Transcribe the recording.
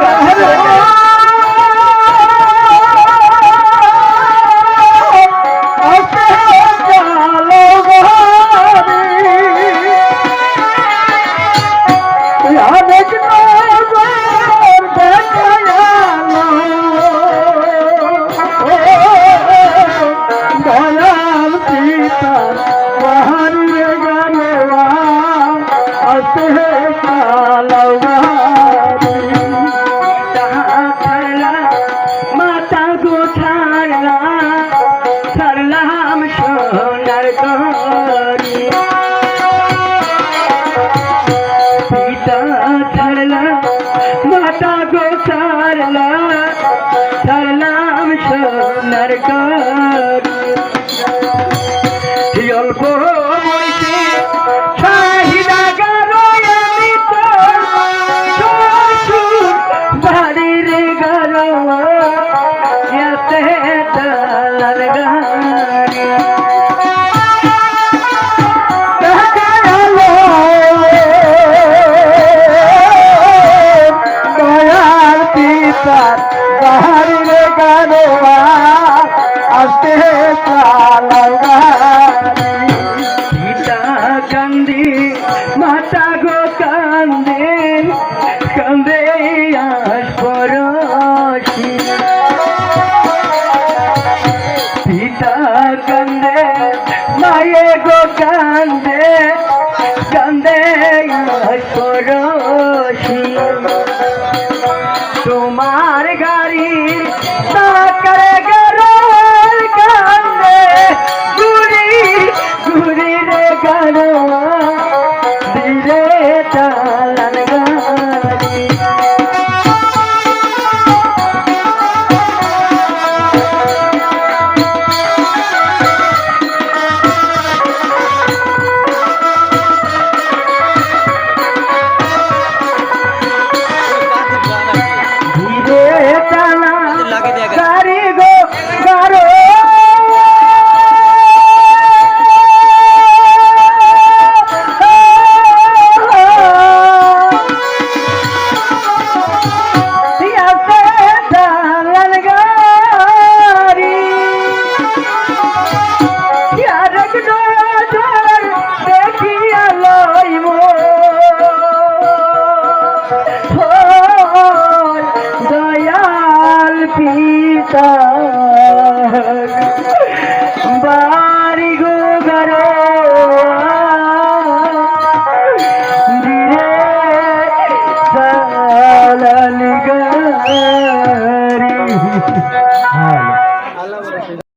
咱们还有 মাতা গো সারলা সারলাম সোনার গো মাতা গো কান্দে কান্দে আস পরশি। পিতা কান্দে, মায়ে গো কান্দে কান্দে আস পরশি। তোমার গা Hallelujah.